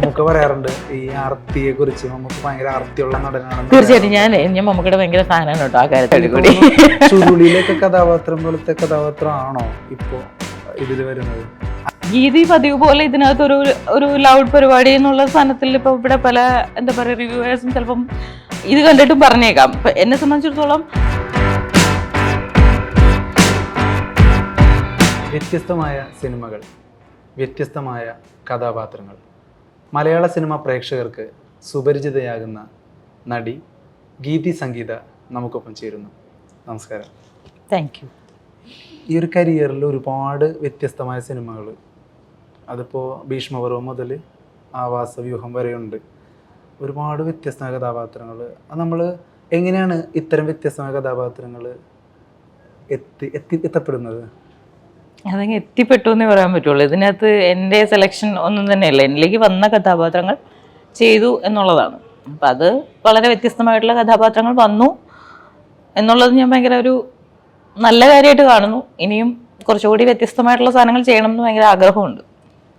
നമുക്ക് പറയാറുണ്ട് ഈ ആർത്തിയെ കുറിച്ച് നമുക്ക് ഭയങ്കര ആർത്തിയുള്ള നടനാണ് തീർച്ചയായിട്ടും ഞാൻ ഞാൻ മമ്മൂക്കയുടെ ഭയങ്കര ഫാനാണ് കേട്ടോ ആ കാര്യത്തിൽ. കൂടി ചുരുളിയിലൊക്കെ കഥാപാത്രം പോലത്തെ കഥാപാത്രം ആണോ ഇപ്പോ ഇതിൽ വരുന്നത്? ഗീതി പതിവ് പോലെ ഇതിനകത്ത് ഒരു ഒരു ലൗഡ് പരിപാടി എന്നുള്ള സ്ഥാനത്തിൽ ഇപ്പൊ ഇവിടെ പല എന്താ പറയുക റിവ്യൂവേഴ്സും ചിലപ്പം ഇത് കണ്ടിട്ടും പറഞ്ഞേക്കാം. എന്നെ സംബന്ധിച്ചിടത്തോളം വ്യത്യസ്തമായ സിനിമകൾ വ്യത്യസ്തമായ കഥാപാത്രങ്ങൾ. മലയാള സിനിമ പ്രേക്ഷകർക്ക് സുപരിചിതയാകുന്ന നടി ഗീതി സംഗീത നമുക്കൊപ്പം ചേരുന്നു. നമസ്കാരം. താങ്ക് യു ഈ ഒരു കരിയറിൽ ഒരുപാട് വ്യത്യസ്തമായ സിനിമകൾ. അതിപ്പോൾ ഭീഷ്മപർവം മുതൽ ആവാസവ്യൂഹം വരെയുണ്ട്. ഒരുപാട് വ്യത്യസ്തമായ കഥാപാത്രങ്ങൾ അത് നമ്മൾ എങ്ങനെയാണ് ഇത്തരം വ്യത്യസ്തമായ കഥാപാത്രങ്ങൾ എത്തി എത്തി എത്തപ്പെടുന്നത്? അതങ്ങ് എത്തിപ്പെട്ടു എന്നേ പറയാൻ പറ്റുള്ളൂ. ഇതിനകത്ത് എന്റെ സെലക്ഷൻ ഒന്നും തന്നെയല്ല. എന്നിലേക്ക് വന്ന കഥാപാത്രങ്ങൾ ചെയ്തു എന്നുള്ളതാണ്. അപ്പം അത് വളരെ വ്യത്യസ്തമായിട്ടുള്ള കഥാപാത്രങ്ങൾ വന്നു എന്നുള്ളത് ഞാൻ ഭയങ്കര ഒരു നല്ല കാര്യമായിട്ട് കാണുന്നു. ഇനിയും കുറച്ചുകൂടി വ്യത്യസ്തമായിട്ടുള്ള സാധനങ്ങൾ ചെയ്യണം എന്ന് ഭയങ്കര ആഗ്രഹമുണ്ട്.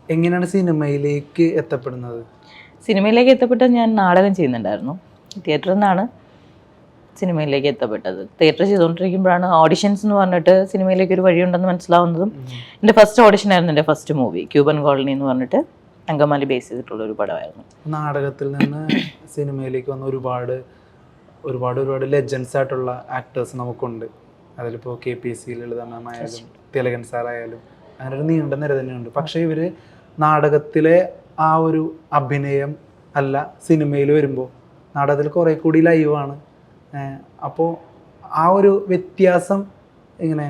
എങ്ങനെയാണ് സിനിമയിലേക്ക് എത്തപ്പെടുന്നത്? സിനിമയിലേക്ക് എത്തപ്പെട്ട് ഞാൻ നാടകം ചെയ്യുന്നുണ്ടായിരുന്നു. തിയേറ്ററിൽ നിന്നാണ് സിനിമയിലേക്ക് എത്തപ്പെട്ടത്. തിയേറ്റർ ചെയ്തുകൊണ്ടിരിക്കുമ്പോഴാണ് ഓഡിഷൻസ് എന്ന് പറഞ്ഞിട്ട് സിനിമയിലേക്ക് ഒരു വഴിയുണ്ടെന്ന് മനസ്സിലാവുന്നതും എന്റെ ഫസ്റ്റ് ഓഡിഷൻ ആയിരുന്നു എന്റെ ഫസ്റ്റ് മൂവി ക്യൂബൻ കോളനി എന്ന് പറഞ്ഞിട്ട് അങ്കമാലി ബേസ് ചെയ്തിട്ടുള്ള ഒരു പടമായിരുന്നു. നാടകത്തിൽ നിന്ന് സിനിമയിലേക്ക് വന്ന ഒരുപാട് ഒരുപാട് ഒരുപാട് ലെജൻസ് ആയിട്ടുള്ള ആക്ടേഴ്സ് നമുക്കുണ്ട്. അതിലിപ്പോൾ K P S C Lalitha Thilakan സാറായാലും അങ്ങനെ ഒരു നീണ്ട നിര തന്നെയുണ്ട്. പക്ഷേ ഇവർ നാടകത്തിലെ ആ ഒരു അഭിനയം അല്ല സിനിമയിൽ വരുമ്പോൾ നാടകത്തിൽ കുറേ കൂടി ലൈവാണ് അപ്പോൾ ആ ഒരു വ്യത്യാസം ഇങ്ങനെ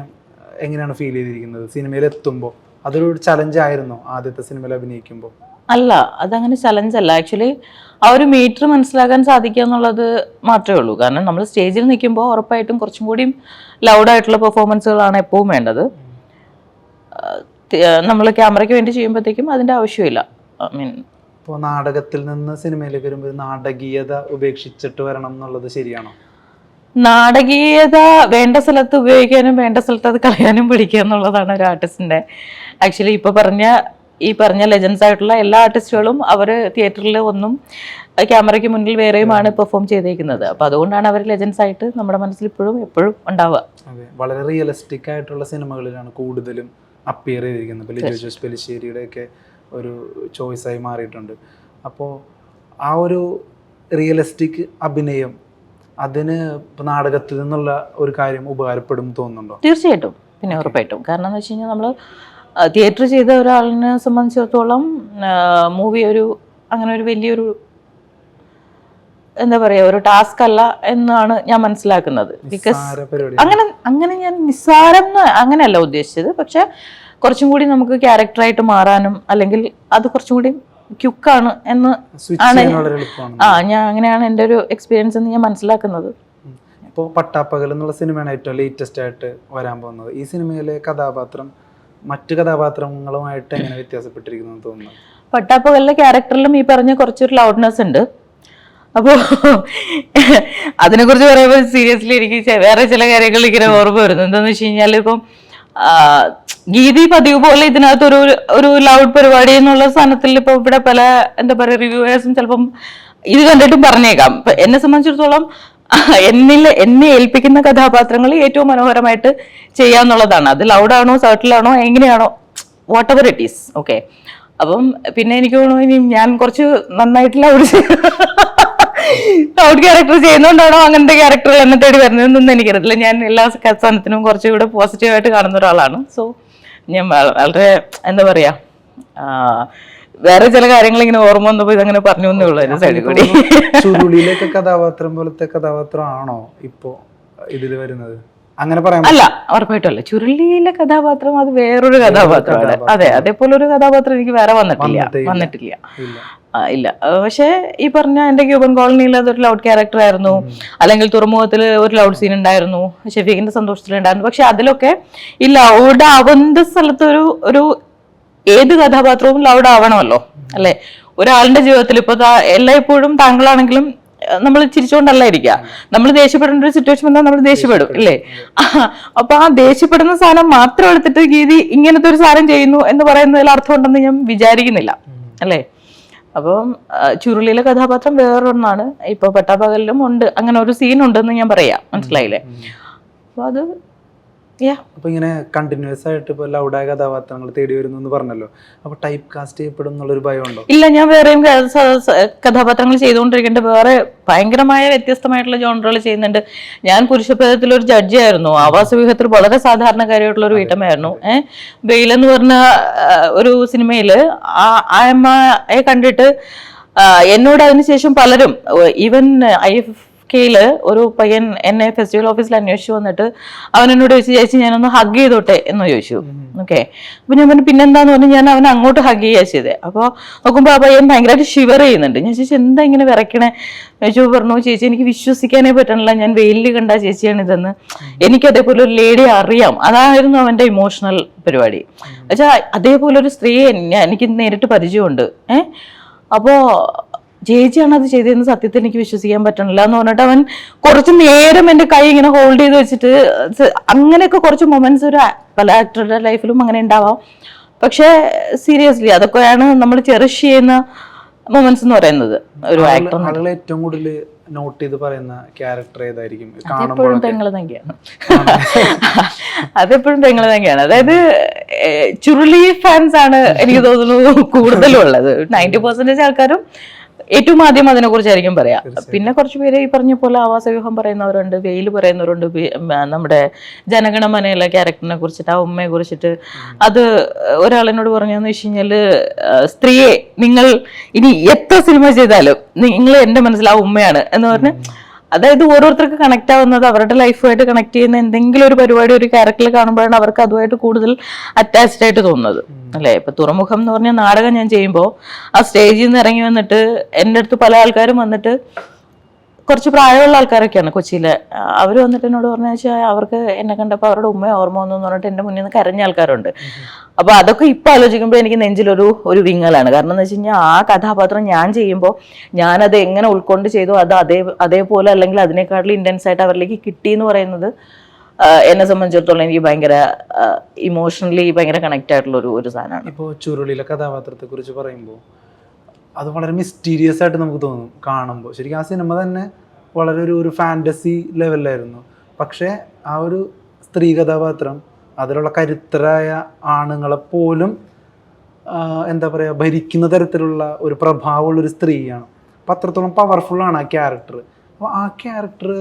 എങ്ങനെയാണ് ഫീൽ ചെയ്തിരിക്കുന്നത്? സിനിമയിൽ എത്തുമ്പോൾ അതൊരു ചലഞ്ച് ആയിരുന്നോ? ആദ്യത്തെ സിനിമയിൽ അഭിനയിക്കുമ്പോൾ അല്ല അതങ്ങനെ ചലഞ്ച് അല്ല. ആക്ച്വലി ആ ഒരു മീറ്റർ മനസ്സിലാക്കാൻ സാധിക്കുക എന്നുള്ളത് മാത്രമേ ഉള്ളൂ. കാരണം നമ്മൾ സ്റ്റേജിൽ നിൽക്കുമ്പോൾ ഉറപ്പായിട്ടും കുറച്ചും കൂടിയും ലൗഡായിട്ടുള്ള പെർഫോമൻസുകളാണ് എപ്പോഴും വേണ്ടത്. നമ്മൾ ക്യാമറയ്ക്ക് വേണ്ടി ചെയ്യുമ്പോഴത്തേക്കും അതിന്റെ ആവശ്യമില്ല. ഐ മീൻ ഇപ്പോൾ നാടകത്തിൽ നിന്ന് സിനിമയിലേക്ക് വരുമ്പോൾ നാടകീയത ഉപേക്ഷിച്ചിട്ട് വരണം എന്നുള്ളത് ശരിയാണോ? നാടകീയത വേണ്ട സ്ഥലത്ത് ഉപയോഗിക്കാനും വേണ്ട സ്ഥലത്ത് അത് കളയാനും പഠിക്കുക എന്നുള്ളതാണ് ഒരു ആർട്ടിസ്റ്റിന്റെ ആക്ച്വലി ഇപ്പൊ പറഞ്ഞ ഈ പറഞ്ഞ ലെജൻസ് ആയിട്ടുള്ള എല്ലാ ആർട്ടിസ്റ്റുകളും അവർ തിയേറ്ററിൽ ഒന്നും ക്യാമറയ്ക്ക് മുന്നിൽ വേറെയുമാണ് പെർഫോം ചെയ്തേക്കുന്നത്. അപ്പൊ അതുകൊണ്ടാണ് അവർ ലെജൻസ് ആയിട്ട് നമ്മുടെ മനസ്സിൽ ഇപ്പോഴും എപ്പോഴും ഉണ്ടാവുക. വളരെ റിയലിസ്റ്റിക് ആയിട്ടുള്ള സിനിമകളിലാണ് കൂടുതലും അപ്പിയർ ചെയ്തിരിക്കുന്നത്. ഇപ്പോൾ ലിജോ ജോസ് പെലിശ്ശേരിയുടെ ഒക്കെ ഒരു ചോയ്സായി മാറിയിട്ടുണ്ട്. അപ്പോൾ ആ ഒരു റിയലിസ്റ്റിക് അഭിനയം അതിന് നാടകത്തിൽ നിന്നുള്ള ഒരു കാര്യം ഉപകാരപ്പെടും തോന്നുന്നുണ്ടോ? തീർച്ചയായിട്ടും. പിന്നെ ഉറപ്പായിട്ടും. കാരണം എന്ന് വെച്ച് കഴിഞ്ഞാൽ നമ്മൾ തിയേറ്റർ ചെയ്ത ഒരാളിനെ സംബന്ധിച്ചിടത്തോളം മൂവി ഒരു അങ്ങനെ ഒരു വലിയൊരു എന്താ പറയുക ഒരു ടാസ്ക് അല്ല എന്നാണ് ഞാൻ മനസ്സിലാക്കുന്നത്. ബിക്കോസ് അങ്ങനെ അങ്ങനെ ഞാൻ നിസ്സാരം അങ്ങനെയല്ല ഉദ്ദേശിച്ചത്. പക്ഷെ കുറച്ചും കൂടി നമുക്ക് ക്യാരക്ടറായിട്ട് മാറാനും അല്ലെങ്കിൽ അത് കുറച്ചും കൂടി ക്യുക്കാണ് എന്ന് ആണ് ആ ഞാൻ അങ്ങനെയാണ് എന്റെ ഒരു എക്സ്പീരിയൻസ് എന്ന് ഞാൻ മനസ്സിലാക്കുന്നത്. ഇപ്പോൾ പട്ടാപ്പകൽ എന്നുള്ള സിനിമയാണ് ഏറ്റവും ലേറ്റസ്റ്റ് ആയിട്ട് വരാൻ പോകുന്നത്. ഈ സിനിമയിലെ കഥാപാത്രം മറ്റു കഥാപാത്രങ്ങളുമായിട്ട് എങ്ങനെ വ്യത്യാസപ്പെട്ടിരിക്കുന്നു തോന്നുന്നു? പട്ടാപ്പകലിലെ ക്യാരക്ടറിലും ഈ പറഞ്ഞ കുറച്ചൊരു ലൗഡ്നെസ് ഉണ്ട്. അപ്പോൾ അതിനെക്കുറിച്ച് പറയുമ്പോൾ സീരിയസ്ലി എനിക്ക് വേറെ ചില കാര്യങ്ങൾ ഇങ്ങനെ ഓർമ്മ വരുന്നു. എന്താണെന്ന് വെച്ച് കഴിഞ്ഞാൽ ഇപ്പം ഗീതി പതിവ് പോലെ ഇതിനകത്ത് ഒരു ഒരു ലൗഡ് പരിപാടി എന്നുള്ള സ്ഥാനത്തിൽ ഇപ്പൊ ഇവിടെ പല എന്താ പറയാ റിവ്യൂവേഴ്സും ചിലപ്പം ഇത് കണ്ടിട്ടും പറഞ്ഞേക്കാം. എന്നെ സംബന്ധിച്ചിടത്തോളം എന്നിൽ എന്നെ ഏൽപ്പിക്കുന്ന കഥാപാത്രങ്ങൾ ഏറ്റവും മനോഹരമായിട്ട് ചെയ്യാന്നുള്ളതാണ്. അത് ലൗഡാണോ സർട്ടിലാണോ എങ്ങനെയാണോ whatever it is okay അപ്പം പിന്നെ എനിക്ക് തോന്നുന്നു ഇനി ഞാൻ കുറച്ച് നന്നായിട്ട് ഒരു ലൗഡ് ക്യാരക്ടർ ചെയ്യുന്നതുകൊണ്ടാണോ അങ്ങനത്തെ ക്യാരക്ടർ എന്നെ തേടി വരുന്നതെന്നൊന്നും എനിക്കറിയില്ല ഞാൻ എല്ലാ സാധനത്തിനും കുറച്ചുകൂടെ പോസിറ്റീവായിട്ട് കാണുന്ന ഒരാളാണ്. സോ ഞാൻ വളരെ എന്താ പറയാ വേറെ ചില കാര്യങ്ങൾ ഇങ്ങനെ ഓർമ്മ വന്നപ്പോൾ ഇതങ്ങനെ പറഞ്ഞു എന്നേ ഉള്ളൂ എന്റെ സൈഡിൽ കൂടി. ചുരുളിയിലൊക്കെ കഥാപാത്രം പോലത്തെ കഥാപാത്രം ആണോ ഇപ്പോ ഇതിൽ വരുന്നത്? അങ്ങനെ പറയാം അല്ല ഉറപ്പായിട്ടല്ല ചുരുളിയിലെ കഥാപാത്രം അത് വേറൊരു കഥാപാത്രമാണ്. അതെ അതേപോലെ ഒരു കഥാപാത്രം എനിക്ക് വേറെ വന്നിട്ടില്ല. വന്നിട്ടില്ല. ഇല്ല. പക്ഷേ ഈ പറഞ്ഞ എന്റെ ക്യൂബൻ കോളനിയിൽ അതൊരു ലൗഡ് ക്യാരക്ടർ ആയിരുന്നു. അല്ലെങ്കിൽ തുറമുഖത്തിൽ ഒരു ലൗഡ് സീൻ ഉണ്ടായിരുന്നു. ഷെഫീഖിന്റെ സന്തോഷത്തിലുണ്ടായിരുന്നു പക്ഷെ അതിലൊക്കെ ഈ ലൗഡ് ആവുന്ന സ്ഥലത്ത് ഒരു ഒരു ഏത് കഥാപാത്രവും ലൗഡ് ആവണമല്ലോ അല്ലെ? ഒരാളുടെ ജീവിതത്തിൽ ഇപ്പൊ എല്ലാ എല്ലായ്പ്പോഴും താങ്കളാണെങ്കിലും നമ്മൾ ചിരിച്ചുകൊണ്ടല്ല ഇരിക്കുക നമ്മൾ ദേഷ്യപ്പെടേണ്ട ഒരു സിറ്റുവേഷൻ വന്നാൽ നമ്മൾ ദേഷ്യപ്പെടും അല്ലേ അപ്പൊ ആ ദേഷ്യപ്പെടുന്ന സാധനം മാത്രം എടുത്തിട്ട് ഗീതി ഇങ്ങനത്തെ ഒരു സാധനം ചെയ്യുന്നു എന്ന് പറയുന്നതിൽ അർത്ഥമുണ്ടെന്ന് ഞാൻ വിചാരിക്കുന്നില്ല അല്ലേ? അപ്പം ചുരുളിയിലെ കഥാപാത്രം വേറൊന്നാണ്. ഇപ്പൊ പെട്ടാപ്പകലിലും ഉണ്ട്. അങ്ങനെ ഒരു സീൻ ഉണ്ടെന്ന് ഞാൻ പറയാം. മനസ്സിലായില്ലേ? അപ്പൊ അത് അപ്പൊ ഇങ്ങനെ കണ്ടിന്യൂസ് ആയിട്ട് ഇപ്പൊ ലൗഡായ കഥാപാത്രങ്ങൾ തേടി വരുന്നു എന്ന് പറഞ്ഞല്ലോ. അപ്പൊ ടൈപ്പ് കാസ്റ്റ് ചെയ്യപ്പെടും എന്നുള്ളൊരു ഭയം ഉണ്ടോ ഇല്ല ഞാൻ വേറെയും കഥാപാത്രങ്ങൾ ചെയ്തുകൊണ്ടിരിക്കേണ്ട. വേറെ ഭയങ്കരമായ വ്യത്യസ്തമായിട്ടുള്ള ജോണറുകൾ ചെയ്യുന്നുണ്ട്. ഞാൻ പുരുഷഭേദത്തിൽ ഒരു ജഡ്ജി ആയിരുന്നു. ആവാസ വിഹത്തിൽ വളരെ സാധാരണക്കാരിയായിട്ടുള്ള ഒരു വീട്ടമ്മയായിരുന്നു. ഏഹ് ബെയിൽ എന്ന് പറഞ്ഞ ഒരു സിനിമയിൽ ആ ആ അമ്മയെ കണ്ടിട്ട് എന്നോട് അതിനുശേഷം പലരും ഈവൻ ഐ എഫ് കെയിൽ ഒരു പയ്യൻ എന്നെ ഫെസ്റ്റിവൽ ഓഫീസിൽ അന്വേഷിച്ചു വന്നിട്ട് അവൻ എന്നോട് ചോദിച്ചു ചേച്ചി ഞാനൊന്ന് ഹഗ് ചെയ്തോട്ടെ? എന്ന് ചോദിച്ചു. ഓക്കെ അപ്പൊ ഞാൻ പറഞ്ഞു പിന്നെന്താന്ന് പറഞ്ഞു ഞാൻ അവനെ അങ്ങോട്ട് ഹഗ് ചെയ്യുക ചെയ്തത് അപ്പോൾ നോക്കുമ്പോൾ ആ പയ്യൻ ഭയങ്കരമായിട്ട് ഷിവർ ചെയ്യുന്നുണ്ട്. ഞാൻ ചേച്ചി എന്താ ഇങ്ങനെ വിറയ്ക്കണേ? ചോദിച്ചു പറഞ്ഞു ചേച്ചി എനിക്ക് വിശ്വസിക്കാനേ പറ്റണില്ല. ഞാൻ വെയിലിൽ കണ്ട ചേച്ചിയാണ് ഇതെന്ന്. എനിക്ക് അതേപോലെ ഒരു ലേഡി അറിയാം. അതായിരുന്നു അവന്റെ ഇമോഷണൽ പരിപാടി. വെച്ചാൽ അതേപോലെ ഒരു സ്ത്രീയെ എനിക്ക് നേരിട്ട് പരിചയമുണ്ട്. ഏഹ് അപ്പോ ചേച്ചിയാണ് അത് ചെയ്തതെന്ന് സത്യത്തിൽ എനിക്ക് വിശ്വസിക്കാൻ പറ്റണില്ല എന്ന് പറഞ്ഞിട്ട് അവൻ കുറച്ച് നേരം എന്റെ കൈ ഇങ്ങനെ ഹോൾഡ് ചെയ്ത് വെച്ചിട്ട് അങ്ങനെയൊക്കെ കുറച്ച് മൊമെന്റ്സ് ഒരു പല ആക്ടറുടെ ലൈഫിലും അങ്ങനെ ഉണ്ടാവാം. പക്ഷേ സീരിയസ്ലി അതൊക്കെയാണ് നമ്മൾ ചെറിഷ് ചെയ്യുന്ന മൊമെന്റ്സ് എന്ന് പറയുന്നത്. ഒരു ആക്ടർ ആളുകൾ ഏറ്റവും കൂടുതൽ നോട്ട് ചെയ്ത് പറയുന്ന ക്യാരക്ടർ ഏതായിരിക്കും? കാണുമ്പോഴൊക്കെ പെങ്ങൾ തന്നെയാണ്. അതെപ്പോഴും പെങ്ങൾ തങ്കയാണ് അതായത് ചുരുളി ഫാൻസ് ആണ് എനിക്ക് തോന്നുന്നു കൂടുതലും ഉള്ളത് നയന്റി പെർസെന്റേജ് ആൾക്കാരും ഏറ്റവും ആദ്യം അതിനെ കുറിച്ചായിരിക്കും പറയാ പിന്നെ കുറച്ച് പേര് ഈ പറഞ്ഞ പോലെ ആവാസവ്യൂഹം പറയുന്നവരുണ്ട് വെയിൽ പറയുന്നവരുണ്ട് നമ്മുടെ ജനഗണമനയിലെ ക്യാരക്ടറിനെ കുറിച്ചിട്ട് ആ ഉമ്മയെ കുറിച്ചിട്ട്. അത് ഒരാളിനോട് പറഞ്ഞെന്ന് വെച്ച് കഴിഞ്ഞാൽ സ്ത്രീയെ നിങ്ങൾ ഇനി എത്ര സിനിമ ചെയ്താലും നിങ്ങൾ എന്റെ മനസ്സിൽ ആ ഉമ്മയാണ്. എന്ന് പറഞ്ഞ് അതായത് ഓരോരുത്തർക്ക് കണക്ട് ആവുന്നത് അവരുടെ ലൈഫുമായിട്ട് കണക്ട് ചെയ്യുന്ന എന്തെങ്കിലും ഒരു പരിപാടി ഒരു ക്യാരക്ടറിൽ കാണുമ്പോഴാണ് അവർക്ക് അതുമായിട്ട് കൂടുതൽ അറ്റാച്ച്ഡ് ആയിട്ട് തോന്നുന്നത്. അല്ലേ? ഇപ്പൊ തുറമുഖം എന്ന് പറഞ്ഞ നാടകം ഞാൻ ചെയ്യുമ്പോൾ ആ സ്റ്റേജിൽ നിന്ന് ഇറങ്ങി വന്നിട്ട് എന്റെ അടുത്ത് പല ആൾക്കാരും വന്നിട്ട് കുറച്ച് പ്രായമുള്ള ആൾക്കാരൊക്കെയാണ് കൊച്ചിയിലെ. അവർ വന്നിട്ട് എന്നോട് പറഞ്ഞ വെച്ചാൽ അവർക്ക് എന്നെ കണ്ടപ്പോൾ അവരുടെ ഉമ്മ ഓർമ്മ വന്നു പറഞ്ഞിട്ട് എന്റെ മുന്നിൽ നിന്ന് കരഞ്ഞ ആൾക്കാരുണ്ട്. അപ്പോൾ അതൊക്കെ ഇപ്പൊ ആലോചിക്കുമ്പോൾ എനിക്ക് നെഞ്ചിലൊരു ഒരു വിങ്ങലാണ്. കാരണം എന്ന് വെച്ച് കഴിഞ്ഞാൽ ആ കഥാപാത്രം ഞാൻ ചെയ്യുമ്പോൾ ഞാനത് എങ്ങനെ ഉൾക്കൊണ്ട് ചെയ്തു അത് അതേ അതേപോലെ അല്ലെങ്കിൽ അതിനേക്കാട്ടിലും ഇന്റൻസ് ആയിട്ട് അവരിലേക്ക് കിട്ടി എന്ന് പറയുന്നത് എന്നെ സംബന്ധിച്ചിടത്തോളം എനിക്ക് ഭയങ്കര ഇമോഷണലി ഭയങ്കര കണക്ട് ആയിട്ടുള്ള ഒരു ഒരു സാധനമാണ്. ഇപ്പോൾ ചുരുളിയിലെ കഥാപാത്രത്തെ കുറിച്ച് പറയുമ്പോൾ അത് വളരെ മിസ്റ്റീരിയസ് ആയിട്ട് നമുക്ക് തോന്നും കാണുമ്പോൾ ശരിക്കും ആ സിനിമ തന്നെ വളരെ ഒരു ഒരു ഫാന്റസി ലെവലിലായിരുന്നു പക്ഷേ ആ ഒരു സ്ത്രീ കഥാപാത്രം അതിലുള്ള കരുത്തരായ ആണുങ്ങളെ പോലും എന്താ പറയുക ഭരിക്കുന്ന തരത്തിലുള്ള ഒരു പ്രഭാവമുള്ള ഒരു സ്ത്രീയാണ്. അപ്പം അത്രത്തോളം പവർഫുള്ളാണ് ആ ക്യാരക്ടർ അപ്പോൾ ആ ക്യാരക്ടർ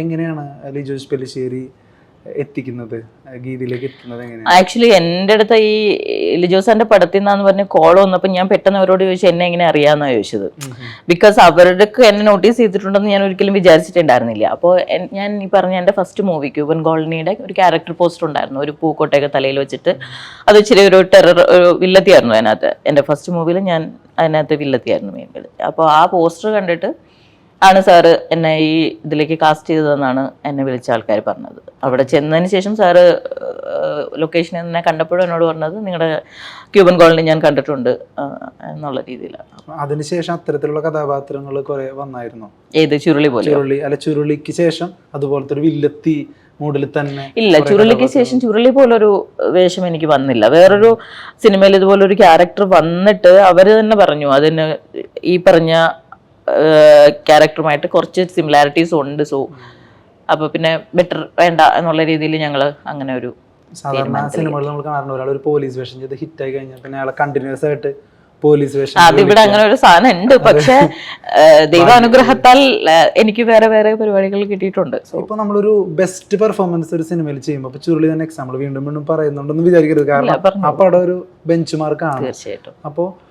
എങ്ങനെയാണ് ലിജോസ് പെല്ലിശ്ശേരി എത്തിക്കുന്നത്? ഗീതിയിലേക്ക് എത്തുന്നത് എങ്ങനെയാണ്? ആക്ച്വലി എന്റെ അടുത്ത് ഈ ലിജോസാന്റെ പടത്തിൽ നിന്നാന്ന് പറഞ്ഞ് കോൾ വന്നപ്പോൾ ഞാൻ പെട്ടെന്ന് അവരോട് ചോദിച്ചു എന്നെ എങ്ങനെ അറിയാമെന്നാണ് ചോദിച്ചത്? ബിക്കോസ് അവർക്ക് എന്നെ നോട്ടീസ് ചെയ്തിട്ടുണ്ടെന്ന് ഞാൻ ഒരിക്കലും വിചാരിച്ചിട്ടുണ്ടായിരുന്നില്ല. അപ്പോൾ ഞാൻ ഈ പറഞ്ഞ എന്റെ ഫസ്റ്റ് മൂവി ക്യൂബൻ കോളനിയുടെ ഒരു ക്യാരക്ടർ പോസ്റ്റർ ഉണ്ടായിരുന്നു. ഒരു പൂക്കോട്ടയൊക്കെ തലയിൽ വെച്ചിട്ട്. അത് ഇച്ചിരി ഒരു ടെറർ ഒരു വില്ലത്തിയായിരുന്നു അതിനകത്ത്. എന്റെ ഫസ്റ്റ് മൂവിയിൽ ഞാൻ അതിനകത്ത് വില്ലത്തിയായിരുന്നു മെയിൻ അപ്പോൾ ആ പോസ്റ്റർ കണ്ടിട്ട് ആണ് സാറ് എന്നെ ഈ ഇതിലേക്ക് കാസ്റ്റ് ചെയ്തതെന്നാണ് എന്നെ വിളിച്ച ആൾക്കാർ പറഞ്ഞത്. അവിടെ ചെന്നതിന് ശേഷം സാറ് ലൊക്കേഷനിൽ എന്നെ കണ്ടപ്പോഴും എന്നോട് പറഞ്ഞത് നിങ്ങളുടെ ക്യൂബൻ കോളനി ഞാൻ കണ്ടിട്ടുണ്ട്. എന്നുള്ള രീതിയിലാണ്. അതിനുശേഷം അത്തരത്തിലുള്ള കഥാപാത്രങ്ങൾ കുറെ വന്നായിരുന്നു? ഏത് ചുരുളി പോലെ ചുരുളി അല്ല ചുരുളിക്ക് ശേഷം അതുപോലത്തെ ഒരു വില്ലത്തി മൂഡിൽ തന്നെ ഇല്ല ചുരുളിക്ക് ശേഷം ചുരുളി പോലൊരു വേഷം എനിക്ക് വന്നില്ല. വേറൊരു സിനിമയിൽ ഇതുപോലൊരു ക്യാരക്ടർ വന്നിട്ട് അവർ തന്നെ പറഞ്ഞു. അതിന് ഈ പറഞ്ഞ ക്യാരക്ടറുമായിട്ട് കുറച്ച് സിമിലാരിറ്റീസ് ഉണ്ട് സോ അപ്പൊ പിന്നെ ബെറ്റർ വേണ്ട എന്നുള്ള രീതിയിൽ ഞങ്ങൾ അങ്ങനെ ഒരു സാധാരണ നമ്മൾ ഒരാൾ ഒരു പോലീസ് വേഷം ചെയ്ത് ഹിറ്റ് ആയി കഴിഞ്ഞാൽ പിന്നെ അയാളെ കണ്ടിന്യൂസ് ആയിട്ട് പോലീസ് വേഷം അതിവിടെ അങ്ങനെ ഒരു സാധനം ഉണ്ട്. പക്ഷെ ദൈവാനുഗ്രഹത്താൽ എനിക്ക് വേറെ വേറെ പരിപാടികൾ കിട്ടിയിട്ടുണ്ട് ഇപ്പൊ നമ്മളൊരു ബെസ്റ്റ് പെർഫോമൻസ് ഒരു സിനിമയിൽ ചെയ്യുമ്പോൾ ഇപ്പൊ ചുരുളി തന്നെ എക്സാമ്പിൾ വീണ്ടും വീണ്ടും പറയുന്നുണ്ടെന്ന് വിചാരിക്കരുത്. കാരണം അപ്പൊ അവിടെ പടം ഒരു ബെഞ്ച് ആണ്. തീർച്ചയായിട്ടും. അപ്പോ ഏഹ്,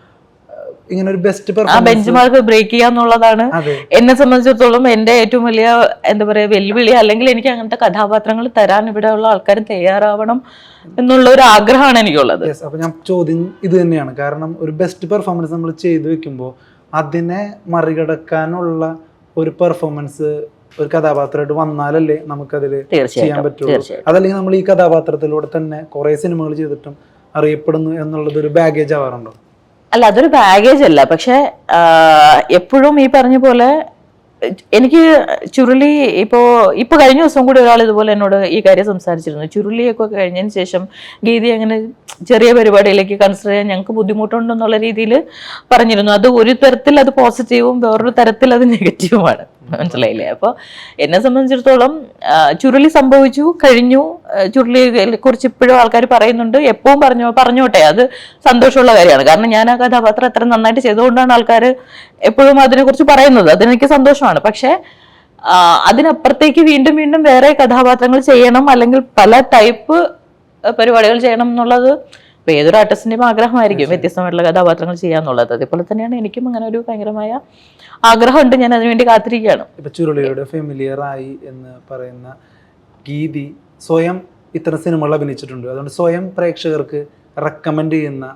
ഇങ്ങനെ ഒരു ബെസ്റ്റ് ആ ബെഞ്ച് മാർക്ക് ബ്രേക്ക് ചെയ്യാന്നുള്ളതാണ്. എന്നെ സംബന്ധിച്ചിടത്തോളം എന്റെ ഏറ്റവും വലിയ എന്താ പറയാ വെല്ലുവിളി അല്ലെങ്കിൽ എനിക്ക് അങ്ങനത്തെ കഥാപാത്രങ്ങൾ തരാൻ ഇവിടെയുള്ള ആൾക്കാർ തയ്യാറാവണം എന്നുള്ള ഒരു ആഗ്രഹമാണ് എനിക്കുള്ളത്. അപ്പൊ ഞാൻ ചോദ്യം ഇത് തന്നെയാണ്. കാരണം ഒരു ബെസ്റ്റ് പെർഫോമൻസ് നമ്മൾ ചെയ്തു വെക്കുമ്പോൾ അതിനെ മറികടക്കാനുള്ള ഒരു പെർഫോമൻസ് ഒരു കഥാപാത്രമായിട്ട് വന്നാലല്ലേ നമുക്കതിൽ ചെയ്യാൻ പറ്റുള്ളൂ. അതല്ലെങ്കിൽ നമ്മൾ ഈ കഥാപാത്രത്തിലൂടെ തന്നെ കുറെ സിനിമകൾ ചെയ്തിട്ടും അറിയപ്പെടുന്നു എന്നുള്ളത് ഒരു ബാഗേജ് ആവാറുണ്ടോ? അല്ല അതൊരു ബാഗേജ് അല്ല. പക്ഷെ എപ്പോഴും ഈ പറഞ്ഞ പോലെ എനിക്ക് ചുരുളി ഇപ്പോ ഇപ്പൊ കഴിഞ്ഞ ദിവസം കൂടി ഒരാൾ ഇതുപോലെ എന്നോട് ഈ കാര്യം സംസാരിച്ചിരുന്നു. ചുരുളിയൊക്കെ കഴിഞ്ഞതിന് ശേഷം ഗീതി അങ്ങനെ ചെറിയ പരിപാടിയിലേക്ക് കൺസിഡർ ചെയ്യാൻ ഞങ്ങൾക്ക് ബുദ്ധിമുട്ടുണ്ടെന്നുള്ള രീതിയിൽ പറഞ്ഞിരുന്നു. അത് ഒരു തരത്തിൽ അത് പോസിറ്റീവും വേറൊരു തരത്തിൽ അത് നെഗറ്റീവുമാണ് മനസ്സിലായില്ലേ? അപ്പോൾ എന്നെ സംബന്ധിച്ചിടത്തോളം ചുരുളി സംഭവിച്ചു കഴിഞ്ഞു. ചുരുളിയെ കുറിച്ച് ഇപ്പോഴും ആൾക്കാർ പറയുന്നുണ്ട്. എപ്പോഴും പറഞ്ഞു പറഞ്ഞോട്ടെ. അത് സന്തോഷമുള്ള കാര്യമാണ്. കാരണം ഞാൻ ആ കഥാപാത്രം അത്ര നന്നായിട്ട് ചെയ്തുകൊണ്ടാണ് ആൾക്കാർ എപ്പോഴും അതിനെക്കുറിച്ച് പറയുന്നത്. അതെനിക്ക് സന്തോഷമാണ്. പക്ഷേ അതിനപ്പുറത്തേക്ക് വീണ്ടും വീണ്ടും വേറെ കഥാപാത്രങ്ങൾ ചെയ്യണം അല്ലെങ്കിൽ പല ടൈപ്പ് പരിപാടികൾ ചെയ്യണം എന്നുള്ളത് ഇപ്പൊ ഏതൊരു ആർട്ടിസ്റ്റിന്റെയും ആഗ്രഹമായിരിക്കും വ്യത്യസ്തമായിട്ടുള്ള കഥാപാത്രങ്ങൾ ചെയ്യാന്നുള്ളത്. അതേപോലെ തന്നെയാണ് എനിക്കും അങ്ങനെ ഒരു ഭയങ്കരമായ ആഗ്രഹമുണ്ട്. ഞാൻ അതിനുവേണ്ടി കാത്തിരിക്കുകയാണ്. ഇപ്പൊ ചുരുളിയുടെ ഫെമിലിയർ ആയി എന്ന് പറയുന്ന ഗീതി സ്വയം ഇത്തരം സിനിമകൾ അഭിനയിച്ചിട്ടുണ്ട്. അതുകൊണ്ട് സ്വയം പ്രേക്ഷകർക്ക് റെക്കമെൻഡ് ചെയ്യുന്ന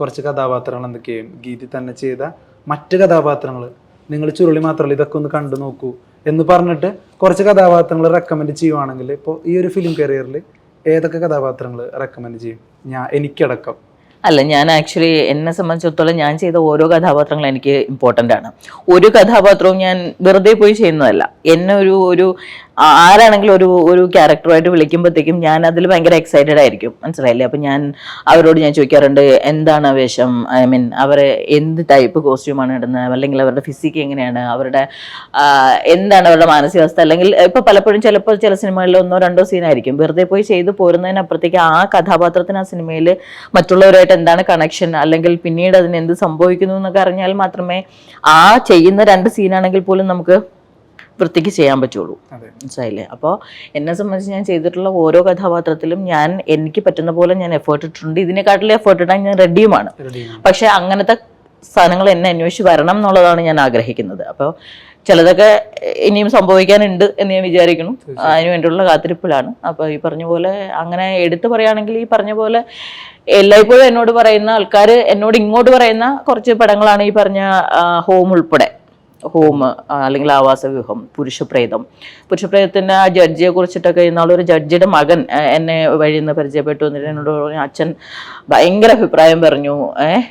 കുറച്ച് കഥാപാത്രങ്ങൾ എന്തൊക്കെയും ഗീതി തന്നെ ചെയ്ത മറ്റ് കഥാപാത്രങ്ങൾ നിങ്ങൾ ചുരുളി മാത്രമല്ല ഇതൊക്കെ ഒന്ന് കണ്ടു നോക്കൂ എന്ന് പറഞ്ഞിട്ട് കുറച്ച് കഥാപാത്രങ്ങൾ റെക്കമെൻഡ് ചെയ്യുവാണെങ്കിൽ ഇപ്പോൾ ഈ ഒരു ഫിലിം കരിയറിൽ ഏതൊക്കെ കഥാപാത്രങ്ങൾ റെക്കമെൻഡ് ചെയ്യും? ഞാൻ എനിക്കടക്കം. അല്ല ഞാൻ ആക്ച്വലി എന്നെ സംബന്ധിച്ചിടത്തോളം ഞാൻ ചെയ്ത ഓരോ കഥാപാത്രങ്ങളും എനിക്ക് ഇമ്പോർട്ടന്റ് ആണ്. ഒരു കഥാപാത്രവും ഞാൻ വെറുതെ പോയി ചെയ്യുന്നതല്ല. എന്നെ ഒരു ഒരു ആരാണെങ്കിലും ഒരു ഒരു ക്യാരക്ടറുമായിട്ട് വിളിക്കുമ്പോഴത്തേക്കും ഞാൻ അതിൽ ഭയങ്കര എക്സൈറ്റഡ് ആയിരിക്കും. മനസ്സിലായില്ലേ? അപ്പം ഞാൻ അവരോട് ഞാൻ ചോദിക്കാറുണ്ട് എന്താണ് വേഷം? ഐ മീൻ അവരെ എന്ത് ടൈപ്പ് കോസ്റ്റ്യൂമാണ് ഇടുന്നത് അല്ലെങ്കിൽ അവരുടെ ഫിസിക്ക് എങ്ങനെയാണ്? അവരുടെ എന്താണ് അവരുടെ മാനസികാവസ്ഥ? അല്ലെങ്കിൽ ഇപ്പം പലപ്പോഴും ചിലപ്പോൾ ചില സിനിമകളിൽ ഒന്നോ രണ്ടോ സീനായിരിക്കും വെറുതെ പോയി ചെയ്ത് പോരുന്നതിനപ്പുറത്തേക്ക് ആ കഥാപാത്രത്തിന് ആ സിനിമയിൽ മറ്റുള്ളവരുമായിട്ട് എന്താണ് കണക്ഷൻ അല്ലെങ്കിൽ പിന്നീട് അതിന് എന്ത് സംഭവിക്കുന്നു എന്നൊക്കെ അറിഞ്ഞാൽ മാത്രമേ ആ ചെയ്യുന്ന രണ്ട് സീനാണെങ്കിൽ പോലും നമുക്ക് വൃത്തിക്ക് ചെയ്യാൻ പറ്റുള്ളൂ. മനസ്സിലായില്ലേ? അപ്പോൾ എന്നെ സംബന്ധിച്ച് ഞാൻ ചെയ്തിട്ടുള്ള ഓരോ കഥാപാത്രത്തിലും ഞാൻ എനിക്ക് പറ്റുന്ന പോലെ ഞാൻ എഫേർട്ട് ഇട്ടിട്ടുണ്ട്. ഇതിനെക്കാട്ടിലും എഫേർട്ട് ഇടാൻ ഞാൻ റെഡിയുമാണ് പക്ഷെ അങ്ങനത്തെ സാധനങ്ങൾ എന്നെ അന്വേഷിച്ച് വരണം എന്നുള്ളതാണ് ഞാൻ ആഗ്രഹിക്കുന്നത്. അപ്പോൾ ചിലതൊക്കെ ഇനിയും സംഭവിക്കാനുണ്ട് എന്ന് ഞാൻ വിചാരിക്കുന്നു. അതിന് വേണ്ടിയുള്ള കാത്തിരിപ്പിലാണ്. അപ്പോൾ ഈ പറഞ്ഞ പോലെ അങ്ങനെ എടുത്തു പറയുകയാണെങ്കിൽ ഈ പറഞ്ഞ പോലെ എല്ലായ്പ്പോഴും എന്നോട് പറയുന്ന ആൾക്കാർ എന്നോട് ഇങ്ങോട്ട് പറയുന്ന കുറച്ച് പടങ്ങളാണ് ഈ പറഞ്ഞ ഹോം ഉൾപ്പെടെ. ഹോം അല്ലെങ്കിൽ ആവാസ വ്യൂഹം പുരുഷപ്രേതം. പുരുഷപ്രേതത്തിന് ആ ജഡ്ജിയെ കുറിച്ചിട്ടൊക്കെ ഇന്നാൾ ഒരു ജഡ്ജിയുടെ മകൻ എന്നെ വഴി നിന്ന് പരിചയപ്പെട്ടു എന്നിട്ട് എന്നോട് പറഞ്ഞു അച്ഛൻ ഭയങ്കര അഭിപ്രായം പറഞ്ഞു ഏഹ്